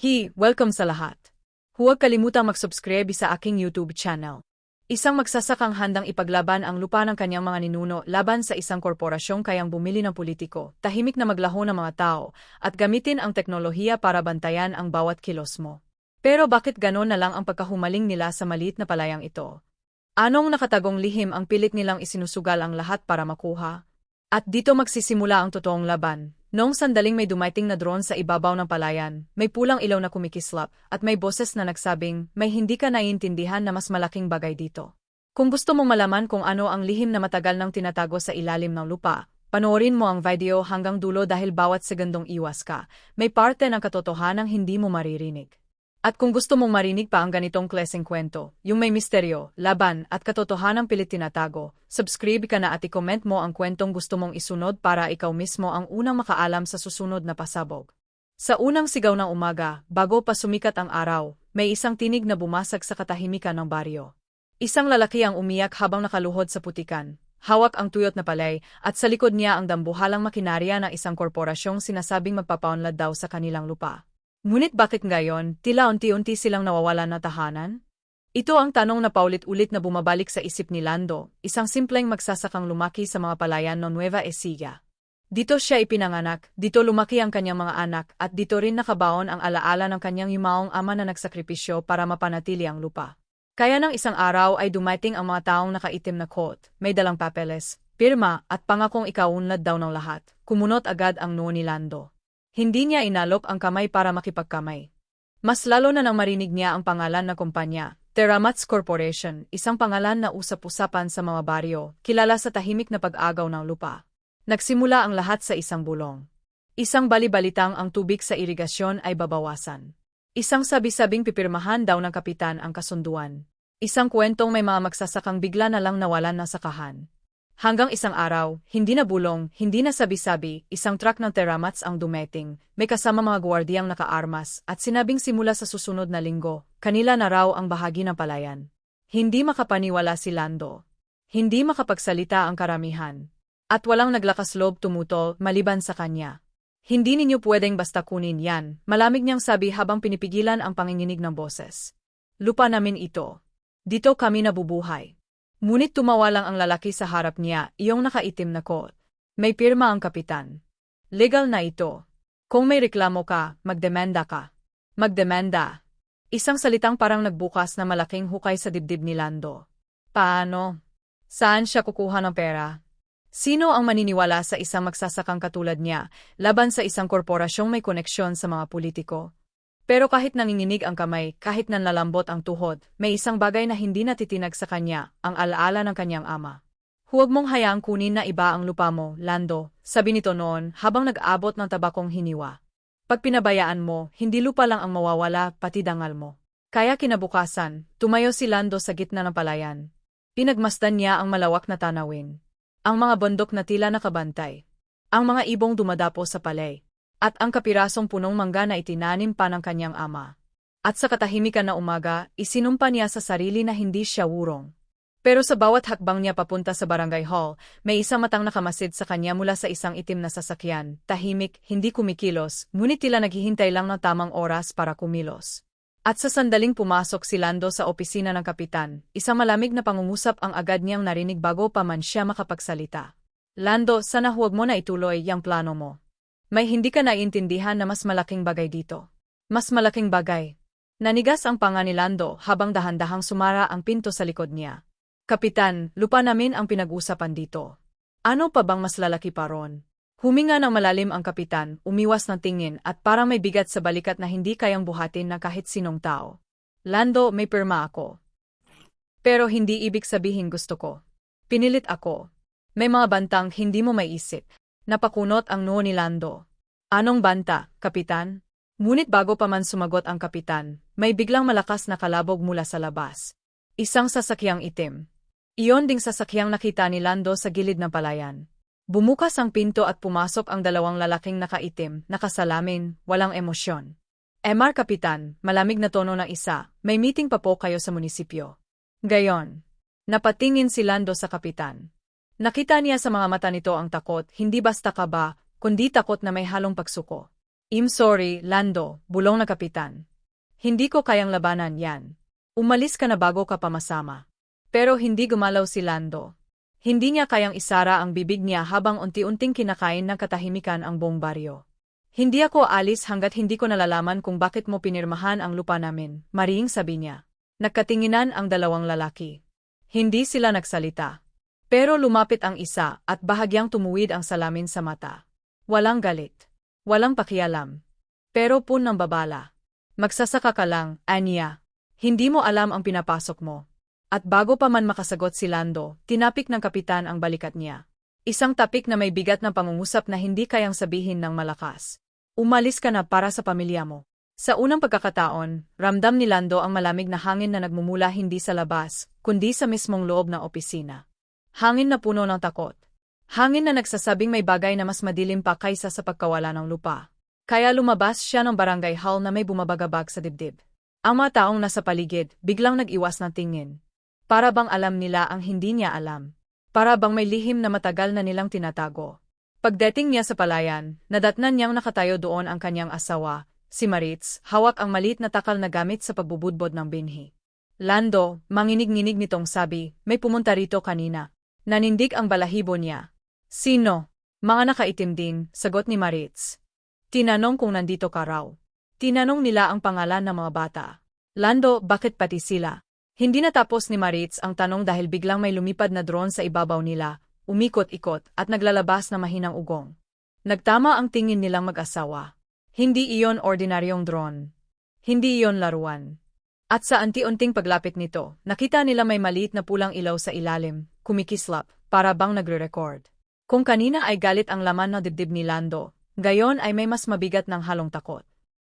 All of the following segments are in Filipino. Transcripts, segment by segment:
Hi, welcome sa lahat. Huwag kalimutang mag-subscribe sa aking YouTube channel. Isang magsasakang handang ipaglaban ang lupa ng kanyang mga ninuno laban sa isang korporasyong kayang bumili ng politiko, tahimik na maglaho ng mga tao, at gamitin ang teknolohiya para bantayan ang bawat kilos mo. Pero bakit ganon na lang ang pagkahumaling nila sa maliit na palayang ito? Anong nakatagong lihim ang pilit nilang isinusugal ang lahat para makuha? At dito magsisimula ang totoong laban. Noong sandaling may dumating na drone sa ibabaw ng palayan, may pulang ilaw na kumikislap, at may boses na nagsabing, may hindi ka naiintindihan na mas malaking bagay dito. Kung gusto mong malaman kung ano ang lihim na matagal nang tinatago sa ilalim ng lupa, panoorin mo ang video hanggang dulo dahil bawat segundong iwas ka, may parte ng katotohanang hindi mo maririnig. At kung gusto mong marinig pa ang ganitong kleseng kwento, yung may misteryo, laban, at katotohanang pilit tinatago, subscribe ka na at i-comment mo ang kwentong gusto mong isunod para ikaw mismo ang unang makaalam sa susunod na pasabog. Sa unang sigaw ng umaga, bago pa sumikat ang araw, may isang tinig na bumasag sa katahimikan ng baryo. Isang lalaki ang umiyak habang nakaluhod sa putikan. Hawak ang tuyot na palay, at sa likod niya ang dambuhalang makinarya ng isang korporasyong sinasabing magpapaunlad daw sa kanilang lupa. Ngunit bakit ngayon, tila unti-unti silang nawawalan na tahanan? Ito ang tanong na paulit-ulit na bumabalik sa isip ni Lando, isang simpleng magsasakang lumaki sa mga palayan ng Nueva Ecija. Dito siya ipinanganak, dito lumaki ang kanyang mga anak, at dito rin nakabaon ang alaala ng kanyang yumaong ama na nagsakripisyo para mapanatili ang lupa. Kaya ng isang araw ay dumating ang mga taong nakaitim na coat, may dalang papeles, pirma, at pangakong ikaunlad daw ng lahat. Kumunot agad ang noo ni Lando. Hindi niya inalok ang kamay para makipagkamay. Mas lalo na nang marinig niya ang pangalan ng kumpanya, Terramats Corporation, isang pangalan na usap-usapan sa mga baryo, kilala sa tahimik na pag-agaw ng lupa. Nagsimula ang lahat sa isang bulong. Isang balibalitang ang tubig sa irigasyon ay babawasan. Isang sabi-sabing pipirmahan daw ng kapitan ang kasunduan. Isang kwentong may mga magsasakang bigla na lang nawalan na sakahan. Hanggang isang araw, hindi na bulong, hindi na sabi-sabi, isang truck ng teramats ang dumeting, may kasama mga gwardiyang nakaarmas, at sinabing simula sa susunod na linggo, kanila na raw ang bahagi ng palayan. Hindi makapaniwala si Lando. Hindi makapagsalita ang karamihan. At walang naglakas loob tumutol, maliban sa kanya. Hindi ninyo pwedeng basta kunin yan, malamig niyang sabi habang pinipigilan ang panginginig ng boses. Lupa namin ito. Dito kami nabubuhay. Ngunit tumawa lang ang lalaki sa harap niya, iyong nakaitim na coat. May pirma ang kapitan. Legal na ito. Kung may reklamo ka, magdemanda ka. Magdemanda. Isang salitang parang nagbukas na malaking hukay sa dibdib ni Lando. Paano? Saan siya kukuha ng pera? Sino ang maniniwala sa isang magsasakang katulad niya, laban sa isang korporasyong may koneksyon sa mga politiko? Pero kahit nanginginig ang kamay, kahit nanlalambot ang tuhod, may isang bagay na hindi natitinag sa kanya, ang alaala ng kanyang ama. Huwag mong hayaang kunin na iba ang lupa mo, Lando, sabi nito noon habang nag-abot ng tabakong hiniwa. Pag pinabayaan mo, hindi lupa lang ang mawawala, pati dangal mo. Kaya kinabukasan, tumayo si Lando sa gitna ng palayan. Pinagmasdan niya ang malawak na tanawin. Ang mga bundok na tila nakabantay. Ang mga ibong dumadapo sa palay at ang kapirasong punong mangga na itinanim pa ng kanyang ama. At sa katahimikan na umaga, isinumpa niya sa sarili na hindi siya wurong. Pero sa bawat hakbang niya papunta sa barangay hall, may isang matang nakamasid sa kanya mula sa isang itim na sasakyan, tahimik, hindi kumikilos, ngunit tila naghihintay lang ng tamang oras para kumilos. At sa sandaling pumasok si Lando sa opisina ng kapitan, isang malamig na pangungusap ang agad niyang narinig bago pa man siya makapagsalita. Lando, sana huwag mo na ituloy yung plano mo. May hindi ka naiintindihan na mas malaking bagay dito. Mas malaking bagay. Nanigas ang panga ni Lando habang dahan-dahang sumara ang pinto sa likod niya. Kapitan, lupa namin ang pinag-usapan dito. Ano pa bang mas lalaki pa ron? Huminga ng malalim ang kapitan, umiwas ng tingin at parang may bigat sa balikat na hindi kayang buhatin na kahit sinong tao. Lando, may pirma ako. Pero hindi ibig sabihin gusto ko. Pinilit ako. May mga bantang hindi mo maiisip, Napakunot ang noo ni Lando. Anong banta, kapitan? Ngunit bago pa man sumagot ang kapitan, may biglang malakas na kalabog mula sa labas. Isang sasakyang itim. Iyon ding sasakyang nakita ni Lando sa gilid ng palayan. Bumukas ang pinto at pumasok ang dalawang lalaking nakaitim, nakasalamin, walang emosyon. Emar Kapitan, malamig na tono ng isa, may meeting pa po kayo sa munisipyo. Gayon. Napatingin si Lando sa kapitan. Nakita niya sa mga mata nito ang takot, hindi basta kaba, kundi takot na may halong pagsuko. I'm sorry, Lando, bulong na kapitan. Hindi ko kayang labanan yan. Umalis ka na bago ka pa masama. Pero hindi gumalaw si Lando. Hindi niya kayang isara ang bibig niya habang unti-unting kinakain ng katahimikan ang buong baryo. Hindi ako alis hanggat hindi ko nalalaman kung bakit mo pinirmahan ang lupa namin, maring sabi niya. Nagkatinginan ang dalawang lalaki. Hindi sila nagsalita. Pero lumapit ang isa at bahagyang tumuwid ang salamin sa mata. Walang galit. Walang pakialam. Pero pun ng babala. Magsasaka ka lang, Anya. Hindi mo alam ang pinapasok mo. At bago pa man makasagot si Lando, tinapik ng kapitan ang balikat niya. Isang tapik na may bigat na pangungusap na hindi kayang sabihin ng malakas. Umalis ka na para sa pamilya mo. Sa unang pagkakataon, ramdam ni Lando ang malamig na hangin na nagmumula hindi sa labas, kundi sa mismong loob ng opisina. Hangin na puno ng takot. Hangin na nagsasabing may bagay na mas madilim pa kaysa sa pagkawala ng lupa. Kaya lumabas siya ng barangay hall na may bumabagabag sa dibdib. Ang mga taong nasa paligid, biglang nag-iwas ng tingin. Para bang alam nila ang hindi niya alam. Para bang may lihim na matagal na nilang tinatago. Pagdating niya sa palayan, nadatnan niyang nakatayo doon ang kanyang asawa, si Maritz, hawak ang maliit na takal na gamit sa pagbubudbod ng binhi. Lando, manginig-nginig nitong sabi, may pumunta rito kanina. Nanindig ang balahibo niya. Sino? Mga nakaitim din, sagot ni Maritz. Tinanong kung nandito ka raw. Tinanong nila ang pangalan ng mga bata. Lando, bakit pati sila? Hindi natapos ni Maritz ang tanong dahil biglang may lumipad na drone sa ibabaw nila, umikot-ikot at naglalabas na mahinang ugong. Nagtama ang tingin nilang mag-asawa. Hindi iyon ordinaryong drone. Hindi iyon laruan. At sa anti-unting paglapit nito, nakita nila may maliit na pulang ilaw sa ilalim, kumikislap, para bang nagre-record. Kung kanina ay galit ang laman ng dibdib ni Lando, Gayon ay may mas mabigat ng halong takot.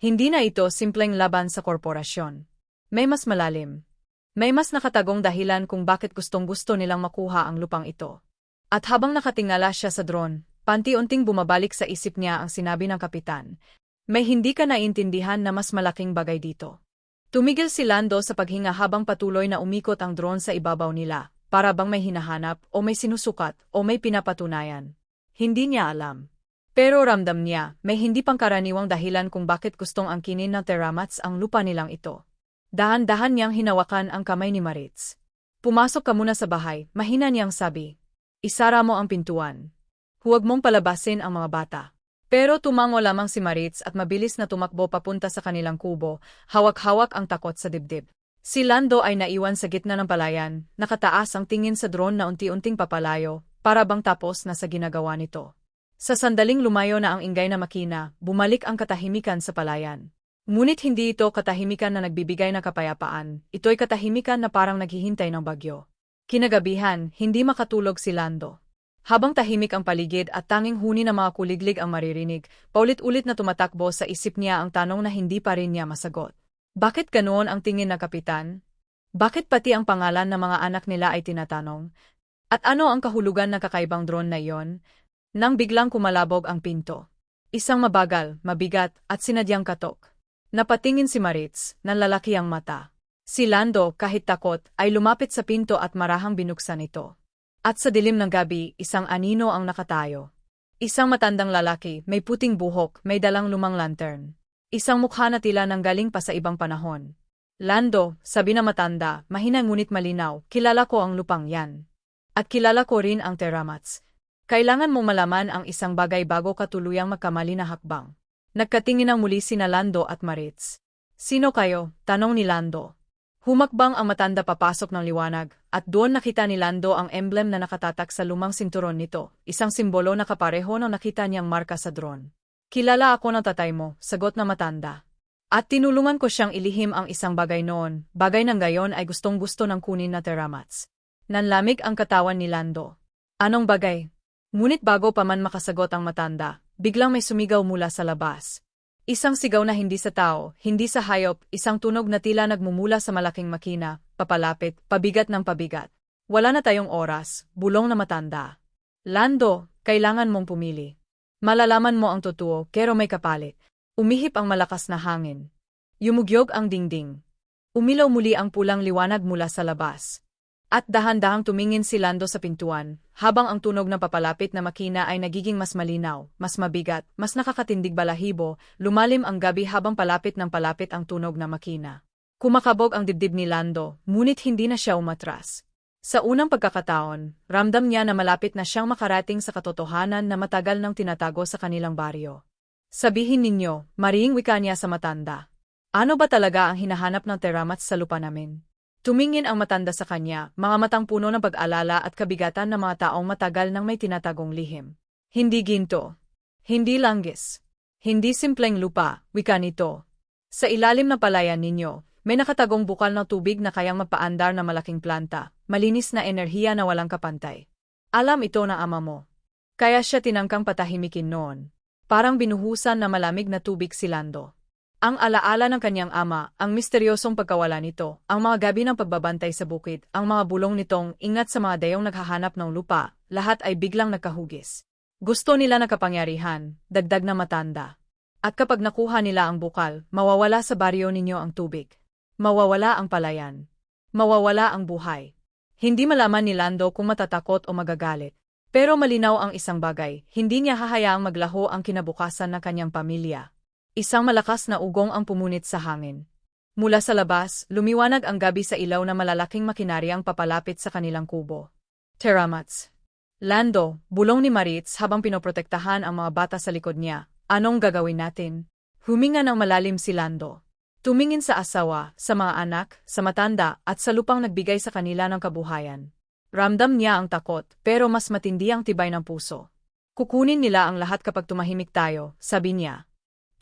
Hindi na ito simpleng laban sa korporasyon. May mas malalim. May mas nakatagong dahilan kung bakit gustong-gusto nilang makuha ang lupang ito. At habang nakatingala siya sa drone, panti-unting bumabalik sa isip niya ang sinabi ng kapitan. May hindi ka naintindihan na mas malaking bagay dito. Tumigil si Lando sa paghinga habang patuloy na umikot ang drone sa ibabaw nila, para bang may hinahanap o may sinusukat o may pinapatunayan. Hindi niya alam. Pero ramdam niya, may hindi pangkaraniwang dahilan kung bakit gustong angkinin ng Teramats ang lupa nilang ito. Dahan-dahan niyang hinawakan ang kamay ni Maritz. Pumasok ka muna sa bahay, mahina niyang sabi. Isara mo ang pintuan. Huwag mong palabasin ang mga bata. Pero tumango lamang si Maritz at mabilis na tumakbo papunta sa kanilang kubo, hawak-hawak ang takot sa dibdib. Si Lando ay naiwan sa gitna ng palayan, nakataas ang tingin sa drone na unti-unting papalayo, para bang tapos na sa ginagawa nito. Sa sandaling lumayo na ang ingay na makina, bumalik ang katahimikan sa palayan. Ngunit hindi ito katahimikan na nagbibigay ng kapayapaan, ito'y katahimikan na parang naghihintay ng bagyo. Kinagabihan, hindi makatulog si Lando. Habang tahimik ang paligid at tanging huni ng mga kuliglig ang maririnig, paulit-ulit na tumatakbo sa isip niya ang tanong na hindi pa rin niya masagot. Bakit ganoon ang tingin ng kapitan? Bakit pati ang pangalan ng mga anak nila ay tinatanong? At ano ang kahulugan ng kakaibang drone na iyon? Nang biglang kumalabog ang pinto. Isang mabagal, mabigat, at sinadyang katok. Napatingin si Maritz, nanlalaki ang mata. Si Lando, kahit takot, ay lumapit sa pinto at marahang binuksan ito. At sa dilim ng gabi, isang anino ang nakatayo. Isang matandang lalaki, may puting buhok, may dalang lumang lantern. Isang mukha na tila nang galing pa sa ibang panahon. Lando, sabi na matanda, mahina ngunit malinaw, kilala ko ang lupang yan. At kilala ko rin ang Teramats, kailangan mong malaman ang isang bagay bago ka tuluyang magkamali na hakbang. Nagkatingin ang muli sina Lando at Maritz. Sino kayo? Tanong ni Lando. Humakbang ang matanda papasok ng liwanag, at doon nakita ni Lando ang emblem na nakatatak sa lumang sinturon nito, isang simbolo na kapareho ng nakita niyang marka sa drone. Kilala ako ng tatay mo, sagot na matanda. At tinulungan ko siyang ilihim ang isang bagay noon, bagay ng gayon ay gustong gusto ng kunin na teramats. Nanlamig ang katawan ni Lando. Anong bagay? Ngunit bago pa man makasagot ang matanda, biglang may sumigaw mula sa labas. Isang sigaw na hindi sa tao, hindi sa hayop, isang tunog na tila nagmumula sa malaking makina, papalapit, pabigat ng pabigat. Wala na tayong oras, bulong na matanda. Lando, kailangan mong pumili. Malalaman mo ang totoo, pero may kapalit. Umihip ang malakas na hangin. Yumugyog ang dingding. Umilaw muli ang pulang liwanag mula sa labas. At dahan-dahang tumingin si Lando sa pintuan, habang ang tunog ng papalapit na makina ay nagiging mas malinaw, mas mabigat, mas nakakatindig balahibo, lumalim ang gabi habang palapit ng palapit ang tunog ng makina. Kumakabog ang dibdib ni Lando, ngunit hindi na siya umatras. Sa unang pagkakataon, ramdam niya na malapit na siyang makarating sa katotohanan na matagal nang tinatago sa kanilang baryo. Sabihin ninyo, mariing wika niya sa matanda. Ano ba talaga ang hinahanap ng teramats sa lupa namin? Tumingin ang matanda sa kanya, mga matang puno ng pag-alala at kabigatan ng mga taong matagal nang may tinatagong lihim. Hindi ginto. Hindi langgis. Hindi simpleng lupa, wika nito. Sa ilalim ng palayan ninyo, may nakatagong bukal ng tubig na kayang mapaandar na malaking planta, malinis na enerhiya na walang kapantay. Alam ito ng ama mo. Kaya siya tinangkang patahimikin noon. Parang binuhusan na malamig na tubig si Lando. Ang alaala ng kanyang ama, ang misteryosong pagkawala nito, ang mga gabi ng pagbabantay sa bukid, ang mga bulong nitong ingat sa mga dayong naghahanap ng lupa, lahat ay biglang nagkahugis. Gusto nila ng kapangyarihan, dagdag na matanda. At kapag nakuha nila ang bukal, mawawala sa baryo ninyo ang tubig. Mawawala ang palayan. Mawawala ang buhay. Hindi malaman ni Lando kung matatakot o magagalit. Pero malinaw ang isang bagay, hindi niya hahayaang maglaho ang kinabukasan ng kanyang pamilya. Isang malakas na ugong ang pumunit sa hangin. Mula sa labas, lumiwanag ang gabi sa ilaw na malalaking makinaryang papalapit sa kanilang kubo. Teramats. Lando, bulong ni Maritz habang pinoprotektahan ang mga bata sa likod niya. Anong gagawin natin? Huminga ng malalim si Lando. Tumingin sa asawa, sa mga anak, sa matanda, at sa lupang nagbigay sa kanila ng kabuhayan. Ramdam niya ang takot, pero mas matindi ang tibay ng puso. Kukunin nila ang lahat kapag tumahimik tayo, sabi niya.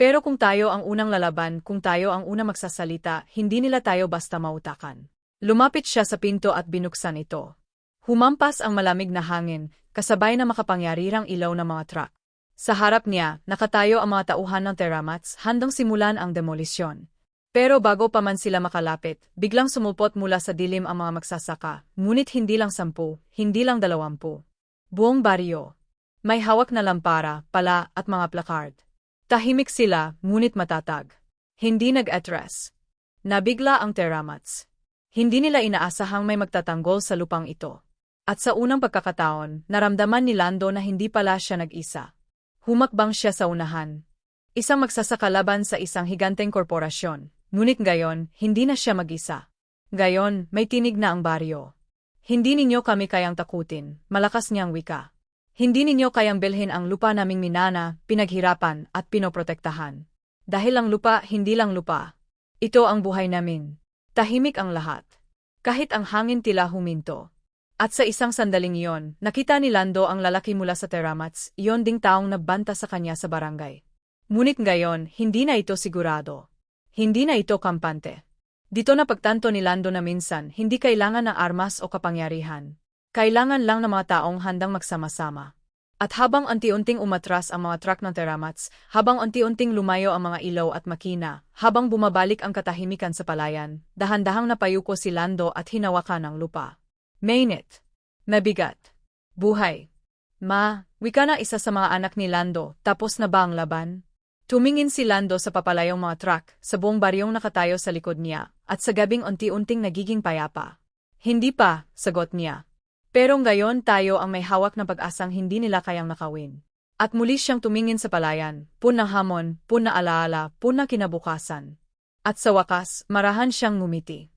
Pero kung tayo ang unang lalaban, kung tayo ang unang magsasalita, hindi nila tayo basta mautakan. Lumapit siya sa pinto at binuksan ito. Humampas ang malamig na hangin, kasabay na makapangyariring ilaw ng mga truck. Sa harap niya, nakatayo ang mga tauhan ng teramats handang simulan ang demolisyon. Pero bago pa man sila makalapit, biglang sumupot mula sa dilim ang mga magsasaka, ngunit hindi lang sampu, hindi lang dalawampu. Buong baryo. May hawak na lampara, pala, at mga placard. Tahimik sila, ngunit matatag. Hindi nag-address. Nabigla ang teramats. Hindi nila inaasahang may magtatanggol sa lupang ito. At sa unang pagkakataon, naramdaman ni Lando na hindi pala siya nag-isa. Humakbang siya sa unahan. Isang magsasakalaban sa isang higanteng korporasyon, ngunit gayon, hindi na siya mag-isa. Gayon, may tinig na ang baryo. Hindi ninyo kami kayang takutin, malakas niyang wika. Hindi ninyo kayang bilhin ang lupa naming minana, pinaghirapan, at pinoprotektahan. Dahil ang lupa, hindi lang lupa. Ito ang buhay namin. Tahimik ang lahat. Kahit ang hangin tila huminto. At sa isang sandaling iyon, nakita ni Lando ang lalaki mula sa Teramats, iyon ding taong nagbanta sa kanya sa barangay. Ngunit ngayon, hindi na ito sigurado. Hindi na ito kampante. Dito na pagtanto ni Lando na minsan, hindi kailangan ng armas o kapangyarihan. Kailangan lang ng mga taong handang magsama-sama. At habang unti-unting umatras ang mga truck ng teramats, habang unti-unting lumayo ang mga ilaw at makina, habang bumabalik ang katahimikan sa palayan, dahan-dahang napayuko si Lando at hinawakan ang lupa. Mainit. Mabigat. Buhay. Ma, wika na isa sa mga anak ni Lando, tapos na ba ang laban? Tumingin si Lando sa papalayong mga truck, sa buong baryong nakatayo sa likod niya, at sa gabing unti-unting nagiging payapa. Hindi pa, sagot niya. Pero ngayon tayo ang may hawak na pag-asang hindi nila kayang nakawin. At muli siyang tumingin sa palayan, pun na hamon, pun na alaala, pun na kinabukasan. At sa wakas, marahan siyang ngumiti.